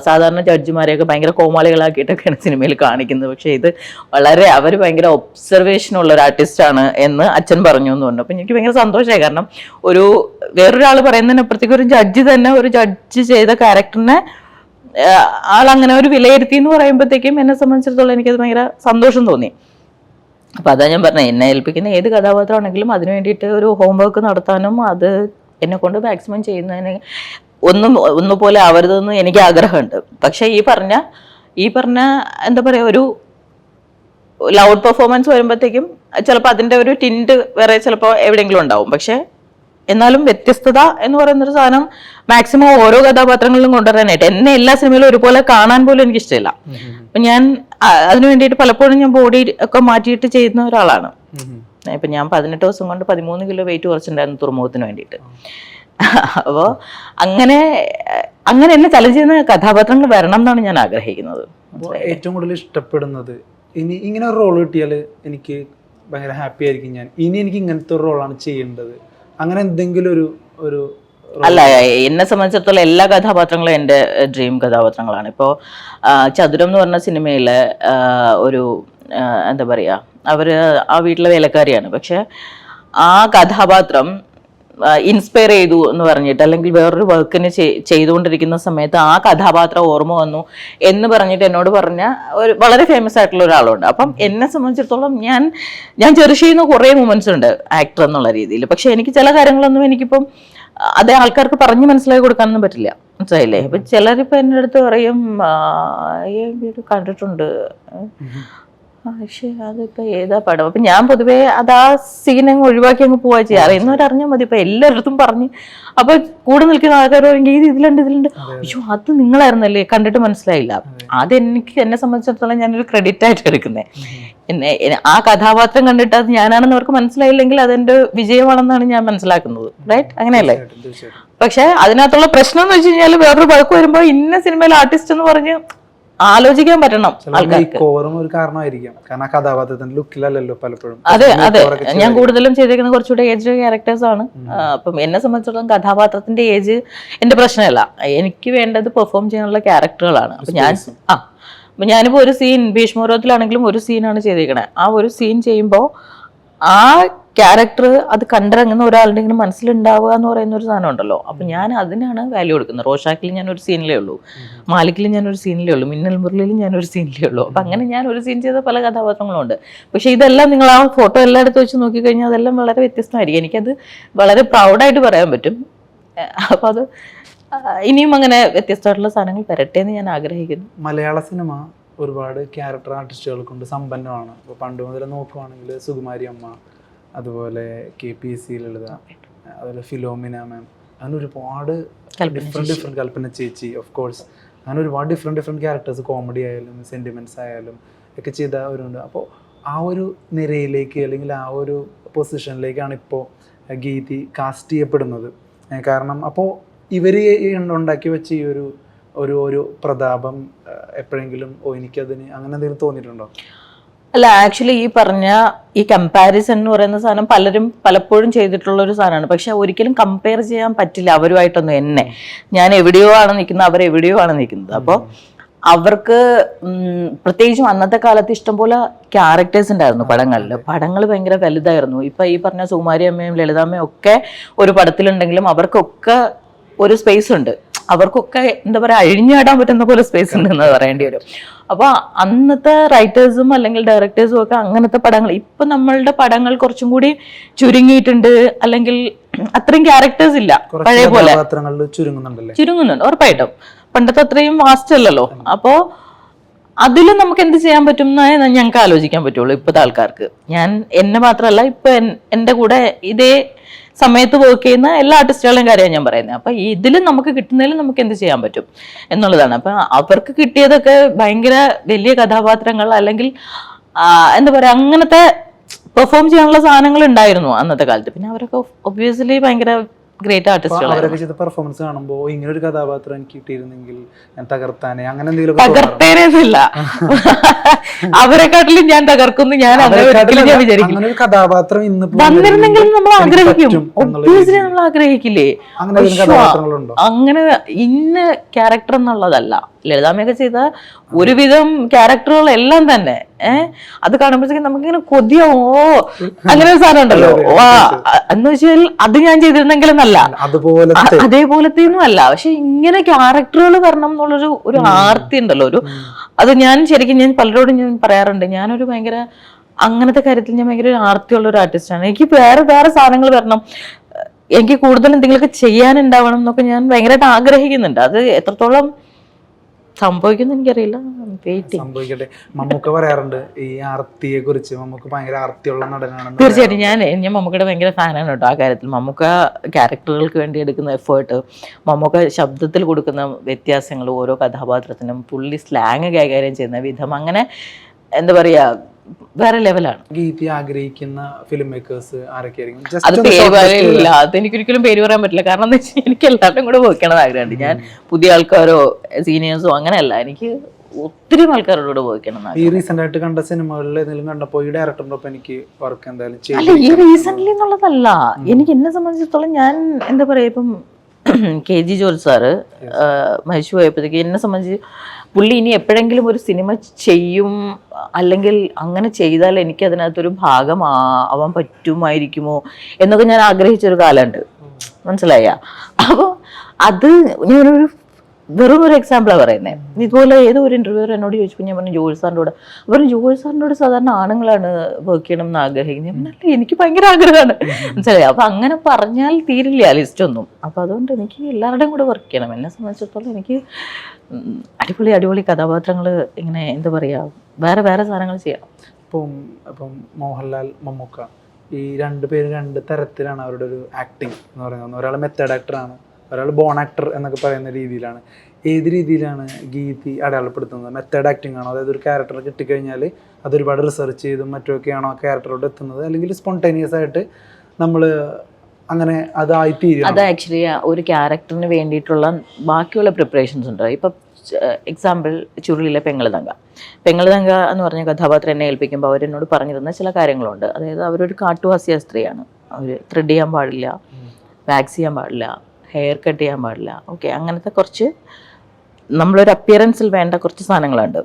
സാധാരണ ജഡ്ജിമാരെയൊക്കെ ഭയങ്കര കോമാളികളാക്കിയിട്ടൊക്കെയാണ് സിനിമയിൽ കാണിക്കുന്നത്. പക്ഷേ ഇത് വളരെ അവർ ഭയങ്കര ഒബ്സർവേഷനുള്ള ഒരു ആർട്ടിസ്റ്റാണ് എന്ന് അച്ഛൻ പറഞ്ഞു എന്ന് പറഞ്ഞു. അപ്പം എനിക്ക് ഭയങ്കര സന്തോഷമായി. കാരണം ഒരു വേറൊരാൾ പറയുന്നതിനപ്പുറത്തേക്ക് ഒരു ജഡ്ജി തന്നെ ഒരു ജഡ്ജ് ചെയ്ത ക്യാരക്ടറിനെ ആളങ്ങനെ ഒരു വിലയിരുത്തി എന്ന് പറയുമ്പോഴത്തേക്കും എന്നെ സംബന്ധിച്ചിടത്തോളം എനിക്കത് ഭയങ്കര സന്തോഷം തോന്നി. അപ്പം അതാ ഞാൻ പറഞ്ഞത് എന്നെ ഏൽപ്പിക്കുന്ന ഏത് കഥാപാത്രമാണെങ്കിലും അതിന് വേണ്ടിയിട്ട് ഒരു ഹോംവർക്ക് നടത്താനും അത് എന്നെ കൊണ്ട് മാക്സിമം ചെയ്യുന്നതിന് ഒന്നും ഒന്നുപോലെ ആവരുതെന്ന് എനിക്ക് ആഗ്രഹമുണ്ട്. പക്ഷേ ഈ പറഞ്ഞ ഈ പറഞ്ഞ എന്താ പറയുക ഒരു ലൗഡ് പെർഫോമൻസ് വരുമ്പോഴത്തേക്കും ചിലപ്പോൾ അതിന്റെ ഒരു ടിന്റ് വേറെ ചിലപ്പോൾ എവിടെയെങ്കിലും ഉണ്ടാവും. പക്ഷേ എന്നാലും വ്യത്യസ്തത എന്ന് പറയുന്നൊരു സാധനം മാക്സിമം ഓരോ കഥാപാത്രങ്ങളിലും കൊണ്ടുവരാനായിട്ട്. എന്നെ എല്ലാ സിനിമയിലും ഒരുപോലെ കാണാൻ പോലും എനിക്ക് ഇഷ്ടമില്ല അപ്പൊ ഞാൻ അതിനു വേണ്ടിയിട്ട് പലപ്പോഴും ഞാൻ ബോഡി ഒക്കെ മാറ്റിയിട്ട് ചെയ്യുന്ന ഒരാളാണ്. ഇപ്പൊ ഞാൻ പതിനെട്ട് ദിവസം കൊണ്ട് പതിമൂന്ന് കിലോ വെയിറ്റ് കുറച്ചിട്ടുണ്ടായിരുന്നു തുറമുഖത്തിന് വേണ്ടിയിട്ട്. അപ്പോൾ അങ്ങനെ അങ്ങനെ എന്നെ ചലഞ്ച് ചെയ്യുന്ന കഥാപാത്രങ്ങൾ വരണം എന്നാണ് ഞാൻ ആഗ്രഹിക്കുന്നത്. ഏറ്റവും കൂടുതൽ ഇഷ്ടപ്പെടുന്നത് ഇനി ഇങ്ങനെ ഒരു റോൾ കിട്ടിയാൽ എനിക്ക് ഭയങ്കര ഹാപ്പി ആയിരിക്കും ഞാൻ. ഇനി എനിക്ക് ഇങ്ങനത്തെ ഒരു റോളാണ് ചെയ്യേണ്ടത്. അങ്ങനെ എന്തെങ്കിലും ഒരു ഒരു അല്ല എന്നെ സംബന്ധിച്ചിടത്തോളം എല്ലാ കഥാപാത്രങ്ങളും എന്റെ ഡ്രീം കഥാപാത്രങ്ങളാണ്. ഇപ്പോൾ ചതുരം എന്ന് പറഞ്ഞ സിനിമയിലെ ഒരു എന്താ പറയുക അവർ ആ വീട്ടിലെ വേലക്കാരിയാണ്. പക്ഷെ ആ കഥാപാത്രം ഇൻസ്പയർ ചെയ്തു എന്ന് പറഞ്ഞിട്ട് അല്ലെങ്കിൽ വേറൊരു വർക്കിന് ചെയ്തുകൊണ്ടിരിക്കുന്ന സമയത്ത് ആ കഥാപാത്രം ഓർമ്മ വന്നു എന്ന് പറഞ്ഞിട്ട് എന്നോട് പറഞ്ഞ ഒരു വളരെ ഫേമസ് ആയിട്ടുള്ള ഒരാളുണ്ട്. അപ്പം എന്നെ സംബന്ധിച്ചിടത്തോളം ഞാൻ ഞാൻ ചെറിഷ് ചെയ്യുന്ന കുറേ മൂമെന്റ്സ് ഉണ്ട് ആക്ടർ എന്നുള്ള രീതിയിൽ. പക്ഷെ എനിക്ക് ചില കാര്യങ്ങളൊന്നും എനിക്കിപ്പം അതേ ആൾക്കാർക്ക് പറഞ്ഞ് മനസ്സിലാക്കി കൊടുക്കാനൊന്നും പറ്റില്ല. മനസ്സിലായില്ലേ? ഇപ്പം ചിലരിപ്പോൾ എന്റെ അടുത്ത് പറയും കണ്ടിട്ടുണ്ട്. പക്ഷേ അതിപ്പോ ഏതാ പടം? അപ്പൊ ഞാൻ പൊതുവേ അത് ആ സീൻ അങ്ങ് ഒഴിവാക്കി അങ്ങ് പോവാ ചെയ്യാറ് അറിയുന്നവരറിഞ്ഞാൽ മതി ഇപ്പൊ എല്ലായിടത്തും പറഞ്ഞ്. അപ്പൊ കൂടെ നിൽക്കുന്ന പറയും ഇത് ഇതിലുണ്ട് ഇതിലുണ്ട്. അയ്യോ അത് നിങ്ങളായിരുന്നല്ലേ? കണ്ടിട്ട് മനസ്സിലായില്ല. അത്. എനിക്ക് എന്നെ സംബന്ധിച്ചിടത്തോളം ഞാനൊരു ക്രെഡിറ്റ് ആയിട്ട് എടുക്കുന്നത് എന്നെ ആ കഥാപാത്രം കണ്ടിട്ട് അത് ഞാനാണെന്ന് അവർക്ക് മനസ്സിലായില്ലെങ്കിൽ അതെന്റെ വിജയമാണെന്നാണ് ഞാൻ മനസ്സിലാക്കുന്നത്. റൈറ്റ് അങ്ങനെയല്ലേ. പക്ഷെ അതിനകത്തുള്ള പ്രശ്നം എന്ന് വെച്ച് കഴിഞ്ഞാൽ വേറൊരു വഴക്ക് വരുമ്പോൾ ഇന്ന സിനിമയിൽ ആർട്ടിസ്റ്റ് എന്ന് പറഞ്ഞ് ആലോചിക്കാൻ പറ്റണം കോവറും ഒരു കാരണമായിരിക്കും. കാരണം ആ കഥാപാത്രത്തിന്റെ ലുക്കിലല്ലല്ലോ പലപ്പോഴും. അതെ അതെ. ഞാൻ കൂടുതലും ചെയ്തേക്കുന്ന കുറച്ചുകൂടെ ഏജ് ക്യാരക്ടേഴ്സ് ആണ്. അപ്പം എന്നെ സംബന്ധിച്ചിടത്തോളം കഥാപാത്രത്തിന്റെ ഏജ് എന്റെ പ്രശ്നമല്ല. എനിക്ക് വേണ്ടത് പെർഫോം ചെയ്യാനുള്ള ക്യാരക്ടറുകളാണ് അപ്പൊ ഞാൻ ആ അപ്പൊ ഞാനിപ്പോ ഒരു സീൻ ഭീഷ്മപർവത്തിലാണെങ്കിലും ഒരു സീനാണ് ചെയ്തേക്കണേ. ആ ഒരു സീൻ ചെയ്യുമ്പോൾ ആ ക്യാരക്ടർ അത് കണ്ടിറങ്ങുന്ന ഒരാളുടെ ഇങ്ങനെ മനസ്സിലുണ്ടാവുക എന്ന് പറയുന്ന ഒരു സാധനം ഉണ്ടല്ലോ. അപ്പൊ ഞാൻ അതിനാണ് വാല്യൂ കൊടുക്കുന്നത്. റോഷാക്കിൽ ഞാൻ ഒരു സീനിലേ ഉള്ളൂ. മാലിക്കിൽ ഞാൻ ഒരു സീനിലേ ഉള്ളൂ. മിന്നൽ മുരളിയിൽ ഞാൻ ഒരു സീനിലേ ഉള്ളൂ. അപ്പൊ അങ്ങനെ ഞാൻ ഒരു സീൻ ചെയ്ത പല കഥാപാത്രങ്ങളും ഉണ്ട് പക്ഷെ ഇതെല്ലാം നിങ്ങൾ ആ ഫോട്ടോ എല്ലാം എടുത്ത് വെച്ച് നോക്കിക്കഴിഞ്ഞാൽ അതെല്ലാം വളരെ വ്യത്യസ്തമായിരിക്കും. എനിക്കത് വളരെ പ്രൗഡായിട്ട് പറയാൻ പറ്റും. അപ്പോൾ അപ്പൊ അത് ഇനിയും അങ്ങനെ വ്യത്യസ്തമായിട്ടുള്ള സാധനങ്ങൾ വരട്ടെ എന്ന് ഞാൻ ആഗ്രഹിക്കുന്നു. മലയാള സിനിമ ഒരുപാട് ക്യാരക്ടർ ആർട്ടിസ്റ്റുകൾ കൊണ്ട് സമ്പന്നമാണ്. ഇപ്പോൾ പണ്ട് മുതൽ നോക്കുവാണെങ്കിൽ സുകുമാരി അമ്മ അതുപോലെ K P S C Lalitha അതുപോലെ ഫിലോമിന മാം അങ്ങനെ ഒരുപാട് ഡിഫറെന്റ് ഡിഫറെന്റ് കൽപ്പന ചേച്ചി ഓഫ് കോഴ്സ് അങ്ങനെ ഒരുപാട് ഡിഫറെന്റ് ഡിഫറെന്റ് ക്യാരക്ടേഴ്സ് കോമഡി ആയാലും സെന്റിമെന്റ്സ് ആയാലും ഒക്കെ ചെയ്ത ചെയ്തവരുണ്ട് അപ്പോൾ ആ ഒരു നിരയിലേക്ക് അല്ലെങ്കിൽ ആ ഒരു പൊസിഷനിലേക്കാണ് ഇപ്പോൾ ഗീതി കാസ്റ്റ് ചെയ്യപ്പെടുന്നത്. കാരണം അപ്പോൾ ഇവർ ഉണ്ടാക്കി വെച്ച ഈ ഒരു ഒരു ഒരു പ്രതാപം എപ്പോഴെങ്കിലും ഓ എനിക്കതിന് അങ്ങനെ എന്തെങ്കിലും തോന്നിയിട്ടുണ്ടോ? അല്ല ആക്ച്വലി ഈ പറഞ്ഞ ഈ കമ്പാരിസൺ എന്ന് പറയുന്ന സാധനം പലരും പലപ്പോഴും ചെയ്തിട്ടുള്ള ഒരു സാധനമാണ്. പക്ഷെ ഒരിക്കലും കമ്പയർ ചെയ്യാൻ പറ്റില്ല അവരുമായിട്ടൊന്നും എന്നെ. ഞാൻ എവിടെയോ ആണ് നിൽക്കുന്നത് അവർ എവിടെയോ ആണ് നിൽക്കുന്നത്. അപ്പോൾ അവർക്ക് പ്രത്യേകിച്ചും അന്നത്തെ കാലത്ത് ഇഷ്ടംപോലെ ക്യാരക്ടേഴ്സ് ഉണ്ടായിരുന്നു പടങ്ങളിൽ പടങ്ങൾ ഭയങ്കര വലുതായിരുന്നു. ഇപ്പം ഈ പറഞ്ഞ സുകുമാരി അമ്മയും ലളിതാമ്മയും ഒക്കെ ഒരു പടത്തിലുണ്ടെങ്കിലും അവർക്കൊക്കെ ഒരു സ്പേസ് ഉണ്ട്. അവർക്കൊക്കെ എന്താ പറയാ അഴിഞ്ഞാടാൻ പറ്റുന്ന പോലെ സ്പേസ് ഉണ്ട് എന്ന് പറയേണ്ടി വരും. അപ്പൊ അന്നത്തെ റൈറ്റേഴ്സും അല്ലെങ്കിൽ ഡയറക്ടേഴ്സും ഒക്കെ അങ്ങനത്തെ പടങ്ങൾ ഇപ്പൊ നമ്മളുടെ പടങ്ങൾ കുറച്ചും കൂടി ചുരുങ്ങിയിട്ടുണ്ട്. അല്ലെങ്കിൽ അത്രയും ക്യാരക്ടേഴ്സ് ഇല്ല പഴയ പോലെ. ചുരുങ്ങുന്നുണ്ട് ഉറപ്പായിട്ടും. പണ്ടത്തെ അത്രയും വാസ്റ്റ് അല്ലല്ലോ. അപ്പോ അതിൽ നമുക്ക് എന്ത് ചെയ്യാൻ പറ്റും എന്നേ ഞങ്ങൾക്ക് ആലോചിക്കാൻ പറ്റുള്ളൂ ഇപ്പോഴത്തെ ആൾക്കാർക്ക്. ഞാൻ എന്നെ മാത്രമല്ല ഇപ്പൊ എൻ- എന്റെ കൂടെ ഇതേ സമയത്ത് വർക്ക് ചെയ്യുന്ന എല്ലാ ആർട്ടിസ്റ്റുകളുടെയും കാര്യമാണ് ഞാൻ പറയുന്നത്. അപ്പൊ ഇതിൽ നമുക്ക് കിട്ടുന്നതിൽ നമുക്ക് എന്ത് ചെയ്യാൻ പറ്റും എന്നുള്ളതാണ്. അപ്പൊ അവർക്ക് കിട്ടിയതൊക്കെ ഭയങ്കര വലിയ കഥാപാത്രങ്ങൾ അല്ലെങ്കിൽ എന്താ പറയാ അങ്ങനത്തെ പെർഫോം ചെയ്യാനുള്ള സാധനങ്ങൾ ഉണ്ടായിരുന്നു അന്നത്തെ കാലത്ത്. പിന്നെ അവരൊക്കെ ഒബ്വിയസ്ലി ഭയങ്കര ഗ്രേറ്റ് ആർട്ടിസ്റ്റ് ആണ് അവരൊക്കെ ചെയ്ത പെർഫോമൻസ് കാണുമ്പോൾ ഇങ്ങനെ ഒരു കഥാപാത്രം എനിക്ക് കിട്ടിയിരുന്നെങ്കിൽ ഞാൻ തകർത്താനെ അങ്ങനെ എന്തെങ്കിലും തകർത്തേനൊന്നുമില്ല അവരെക്കാട്ടിലും ഞാൻ തകർക്കുന്നു. ഞാൻ അങ്ങനെ ഞാൻ ഒരു കഥാപാത്രം ഇന്ന് വന്നിരുന്നെങ്കിൽ നമ്മൾ ആഗ്രഹിക്കും. ഒബ്വിയസ്ലി നമ്മൾ ആഗ്രഹിക്കില്ലേ? അങ്ങനെ ഇന്ന ക്യാരക്ടർ എന്നുള്ളതല്ല. ലളിതാമ്മയൊക്കെ ചെയ്ത ഒരുവിധം ക്യാരക്ടറുകൾ എല്ലാം തന്നെ. ഏഹ് അത് കാണുമ്പോഴത്തേക്കും നമുക്കിങ്ങനെ കൊതിയോ? അങ്ങനെ ഒരു സാധനം ഉണ്ടല്ലോ. എന്ന് വെച്ചാൽ അത് ഞാൻ ചെയ്തിരുന്നെങ്കിൽ എന്നല്ല അതേപോലത്തെ ഒന്നും അല്ല പക്ഷെ ഇങ്ങനെ ക്യാരക്ടറുകൾ വരണം എന്നുള്ളൊരു ഒരു ആർത്തി ഉണ്ടല്ലോ. ഒരു അത് ഞാൻ ശരിക്കും ഞാൻ പലരോടും ഞാൻ പറയാറുണ്ട്. ഞാനൊരു ഭയങ്കര അങ്ങനത്തെ കാര്യത്തിൽ ഞാൻ ഭയങ്കര ഒരു ആർത്തിയുള്ള ഒരു ആർട്ടിസ്റ്റാണ് എനിക്ക് വേറെ വേറെ സാധനങ്ങൾ വരണം. എനിക്ക് കൂടുതൽ എന്തെങ്കിലുമൊക്കെ ചെയ്യാനുണ്ടാവണം എന്നൊക്കെ ഞാൻ ഭയങ്കരമായിട്ട് ആഗ്രഹിക്കുന്നുണ്ട്. അത് എത്രത്തോളം സംഭവിക്കുന്നു എനിക്കറിയില്ല. സംഭവിക്കട്ടെ. മമ്മൂക്ക പറയാറുണ്ട് ഈ ആർത്തിയെ കുറിച്ച് മമ്മൂക്ക ഭയങ്കര ആർത്തിയുള്ള നടനാണ് തീർച്ചയായിട്ടും ഞാൻ ഞാൻ മമ്മൂക്കയുടെ ഭയങ്കര ഫാനാണ് കേട്ടോ ആ കാര്യത്തിൽ. മമ്മൂക്ക ക്യാരക്ടറുകൾക്ക് വേണ്ടി എടുക്കുന്ന എഫേർട്ട് മമ്മൂക്ക ശബ്ദത്തിൽ കൊടുക്കുന്ന വ്യത്യാസങ്ങൾ ഓരോ കഥാപാത്രത്തിനും പുള്ളി സ്ലാങ് കൈകാര്യം ചെയ്യുന്ന വിധം അങ്ങനെ എന്താ പറയാ വേറെ ലെവലാണ്. ഗീതി ആഗ്രഹിക്കുന്ന ഫിലിം മേക്കേഴ്സ് ആരൊക്കെയായിരിക്കും അത് പേര് പറയില്ല. അത് എനിക്കൊരിക്കലും പേര് പറയാൻ പറ്റില്ല. കാരണം എന്താ വെച്ചാൽ എനിക്ക് എല്ലാവരും കൂടെ വയ്ക്കണം ആഗ്രഹമുണ്ട്. ഞാൻ പുതിയ ആൾക്കാരോ സീനിയേഴ്സോ അങ്ങനെയല്ല. എനിക്ക് ഒത്തിരി ആൾക്കാരോട് പോയിക്കണം ഈ റീസെന്റ് ആയിട്ട് കണ്ട സിനിമകളിൽ എന്തെങ്കിലും കണ്ടപ്പോൾ ഈ ഡയറക്ടറിന്റെ ഒപ്പം എനിക്ക് വർക്ക് എന്തായാലും അല്ല ഈ റീസെന്റ് എന്നുള്ളതല്ല. എനിക്ക് എന്നെ സംബന്ധിച്ചിടത്തോളം ഞാൻ എന്താ പറയാ ഇപ്പം കെ ജി ജോൽ സാറ് മരിച്ചു പോയപ്പോഴത്തേക്ക് എന്നെ സംബന്ധിച്ച് പുള്ളി ഇനി എപ്പോഴെങ്കിലും ഒരു സിനിമ ചെയ്യും അല്ലെങ്കിൽ അങ്ങനെ ചെയ്താൽ എനിക്ക് അതിനകത്തൊരു ഭാഗം ആവാൻ പറ്റുമായിരിക്കുമോ എന്നൊക്കെ ഞാൻ ആഗ്രഹിച്ചൊരു കാലമുണ്ട്. മനസ്സിലായ? അപ്പോൾ അത് ഞാനൊരു വെറും ഒരു എക്സാമ്പിളാണ് പറയുന്നത് ഇതുപോലെ ഏതോ ഒരു ഇന്റർവ്യൂ എന്നോട് ചോദിച്ചപ്പോൾ ഞാൻ പറഞ്ഞു ജോലി സാറിനോട്. കൂടെ അവർ സാറിനോട് സാധാരണ ആണുങ്ങളാണ് വർക്ക് ചെയ്യണം എന്ന് ആഗ്രഹിക്കുന്നത്. പറഞ്ഞു, "അല്ല, എനിക്ക് ഭയങ്കര ആഗ്രഹമാണ്. മനസ്സിലായി? അപ്പൊ അങ്ങനെ പറഞ്ഞാൽ തീരില്ല ലിസ്റ്റ് ഒന്നും. അപ്പൊ അതുകൊണ്ട് എനിക്ക് എല്ലാവരുടെയും കൂടെ വർക്ക് ചെയ്യണം. എന്നെ സംബന്ധിച്ചിടത്തോളം എനിക്ക് അടിപൊളി അടിപൊളി കഥാപാത്രങ്ങൾ ഇങ്ങനെ എന്താ പറയാ വേറെ വേറെ സാധനങ്ങൾ ചെയ്യാം. ഇപ്പം ഇപ്പം മോഹൻലാൽ മമ്മൂക്ക ഈ രണ്ട് പേര് രണ്ട് തരത്തിലാണ് അവരുടെ ഒരു ആക്ടിങ് എന്ന് പറയുന്നത്. ഒരാൾ മെത്തേഡ് ആക്ടറാണ് ഒരാൾ ബോൺ ആക്ടർ എന്നൊക്കെ പറയുന്ന രീതിയിലാണ്. ഏത് രീതിയിലാണ് ഗീതി അടയാളപ്പെടുത്തുന്നത്? മെത്തേഡ് ആക്ടിങ് ആണോ? അതായത് ഒരു ക്യാരക്ടർ കിട്ടിക്കഴിഞ്ഞാൽ അതൊരുപാട് റിസർച്ച് ചെയ്തും മറ്റൊക്കെയാണോ ആ ക്യാരക്ടറോട് എത്തുന്നത്? അല്ലെങ്കിൽ സ്പോണ്ടേനിയസ് ആയിട്ട് നമ്മൾ അങ്ങനെ അതായിത്തീരും അത് ആക്ച്വലി ഒരു ക്യാരക്ടറിന് വേണ്ടിയിട്ടുള്ള ബാക്കിയുള്ള പ്രിപ്പറേഷൻസ് ഉണ്ട്. ഇപ്പം എക്സാമ്പിൾ ചുരുളിയിലെ പെങ്ങളതങ്ക. പെങ്ങളതങ്ക എന്ന് പറഞ്ഞ കഥാപാത്രം എന്നെ ഏൽപ്പിക്കുമ്പോൾ അവരെന്നോട് പറഞ്ഞിരുന്ന ചില കാര്യങ്ങളുണ്ട്. അതായത് അവരൊരു കാട്ടുവാസിയ സ്ത്രീയാണ്. അവർ ത്രെഡ് ചെയ്യാൻ പാടില്ല വാക്സ് ചെയ്യാൻ പാടില്ല ഹെയർ കട്ട് ചെയ്യാൻ പാടില്ല. ഓക്കെ അങ്ങനത്തെ കുറച്ച് നമ്മളൊരു അപ്പിയറൻസിൽ വേണ്ട കുറച്ച് സാധനങ്ങളുണ്ട്.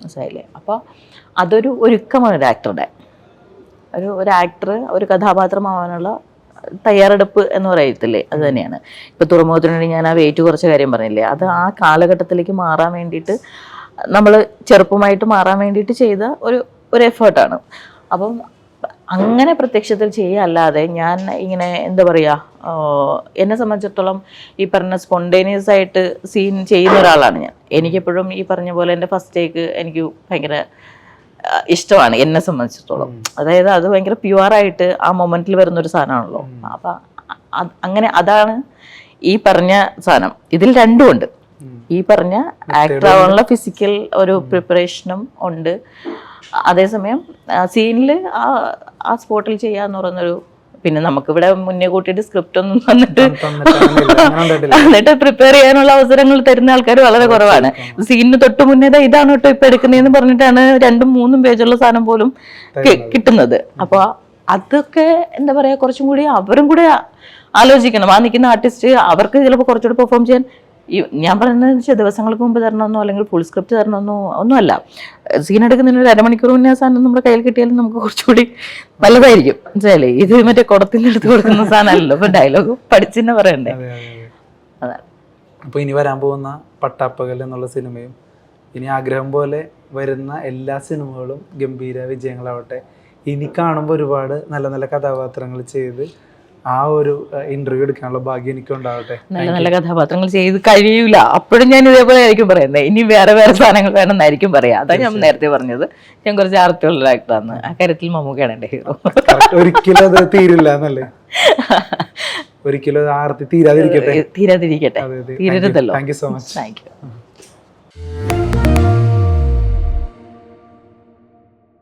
മനസ്സിലായില്ലേ? അപ്പോൾ അതൊരു ഒരുക്കമാണ് ഒരു ആക്ടറുടെ ഒരു ഒരു ആക്ടർ ഒരു കഥാപാത്രമാവാനുള്ള തയ്യാറെടുപ്പ് എന്ന് പറയത്തില്ലേ? അത് തന്നെയാണ്. ഇപ്പോൾ തുറമുഖത്തിന് വേണ്ടി ഞാൻ ആ വെയിറ്റ് കുറച്ച് കാര്യം പറഞ്ഞില്ലേ? അത് ആ കാലഘട്ടത്തിലേക്ക് മാറാൻ വേണ്ടിയിട്ട് നമ്മൾ ചെറുപ്പമായിട്ട് മാറാൻ വേണ്ടിയിട്ട് ചെയ്ത ഒരു ഒരു എഫേർട്ടാണ് അപ്പം അങ്ങനെ പ്രത്യക്ഷത്തിൽ ചെയ്യല്ലാതെ ഞാൻ ഇങ്ങനെ എന്താ പറയുക എന്നെ സംബന്ധിച്ചിടത്തോളം ഈ പറഞ്ഞ സ്പോണ്ടേനിയസ് ആയിട്ട് സീൻ ചെയ്യുന്ന ഒരാളാണ് ഞാൻ. എനിക്കെപ്പോഴും ഈ പറഞ്ഞ പോലെ എന്റെ ഫസ്റ്റ് ടേക്ക് എനിക്ക് ഭയങ്കര ഇഷ്ടമാണ് എന്നെ സംബന്ധിച്ചിടത്തോളം. അതായത് അത് ഭയങ്കര പ്യുവറായിട്ട് ആ മൊമെന്റിൽ വരുന്ന ഒരു സാധനമാണല്ലോ. അപ്പം അങ്ങനെ അതാണ് ഈ പറഞ്ഞ സാധനം. ഇതിൽ രണ്ടുമുണ്ട് ഈ പറഞ്ഞ ആക്ടർ ആവാനുള്ള ഫിസിക്കൽ ഒരു പ്രിപ്പറേഷനും ഉണ്ട്. അതേസമയം സീനിൽ ആ ആ സ്പോട്ടിൽ ചെയ്യാന്ന് പറഞ്ഞൊരു പിന്നെ നമുക്കിവിടെ മുന്നേ കൂട്ടിയിട്ട് സ്ക്രിപ്റ്റ് ഒന്നും വന്നിട്ട്. എന്നിട്ട് പ്രിപ്പയർ ചെയ്യാനുള്ള അവസരങ്ങൾ തരുന്ന ആൾക്കാർ വളരെ കുറവാണ്. സീനിന് തൊട്ട് മുന്നേ ഇതാണ് കേട്ടോ ഇപ്പൊ എടുക്കുന്നതെന്ന് പറഞ്ഞിട്ടാണ് രണ്ടും മൂന്നും പേജുള്ള സാധനം പോലും കിട്ടുന്നത്. അപ്പൊ അതൊക്കെ എന്താ പറയാ കുറച്ചും കൂടി അവരും കൂടെ ആലോചിക്കണം. ആ നിൽക്കുന്ന ആർട്ടിസ്റ്റ് അവർക്ക് ചിലപ്പോൾ കുറച്ചുകൂടി പെർഫോം ചെയ്യാൻ ഈ ഞാൻ പറയുന്നത് വെച്ചാൽ ദിവസങ്ങൾക്ക് മുമ്പ് തരണമെന്നോ അല്ലെങ്കിൽ ഫുൾ സ്ക്രിപ്റ്റ് തരണമെന്നോ ഒന്നുമല്ല. സീൻ എടുക്കുന്നതിന് ഒരു അരമണിക്കൂർ മുന്നേ സാധനം നമ്മുടെ കയ്യിൽ കിട്ടിയാലും നമുക്ക് കുറച്ചുകൂടി നല്ലതായിരിക്കും മനസ്സിലായില്ലേ? ഇത് മറ്റേ കുടത്തിന്റെ എടുത്ത് കൊടുക്കുന്ന സാധനമല്ലോ അപ്പം ഡയലോഗ് പഠിച്ചെന്നെ പറയണ്ടേ? അതെ, അതെ, അതെ. അതാണ് അപ്പോൾ ഇനി വരാൻ പോകുന്ന പട്ടാപ്പകൽ എന്നുള്ള സിനിമയും ഇനി ആഗ്രഹം പോലെ വരുന്ന എല്ലാ സിനിമകളും ഗംഭീര വിജയങ്ങളാവട്ടെ. ഇനി കാണുമ്പോൾ ഒരുപാട് നല്ല നല്ല കഥാപാത്രങ്ങൾ ചെയ്ത് ആ ഒരു ഇന്റർവ്യൂ എടുക്കാനുള്ള ഭാഗ്യം എനിക്ക് ഉണ്ടാവട്ടെ നല്ല നല്ല കഥാപാത്രങ്ങൾ ചെയ്ത് കഴിയൂല. അപ്പോഴും ഞാൻ ഇതേപോലെ ആയിരിക്കും പറയുന്നത് ഇനി വേറെ വേറെ സാധനങ്ങൾ വേണമെന്നായിരിക്കും പറയാം. അതാ ഞാൻ നേരത്തെ പറഞ്ഞത്. ഞാൻ കുറച്ച് ആർത്തിയുള്ള ആക്ടറാണ് ആ കാര്യത്തിൽ മമ്മൂക്കയാണ് എന്റെ ഹീറോ. ഒരിക്കലും അത് തീരില്ല എന്നല്ലേ? ഒരിക്കലും ആർത്തി തീരാതിരിക്കട്ടെ? തീരാതിരിക്കട്ടെ. തീരരുതല്ലോ. Thank you so much thank you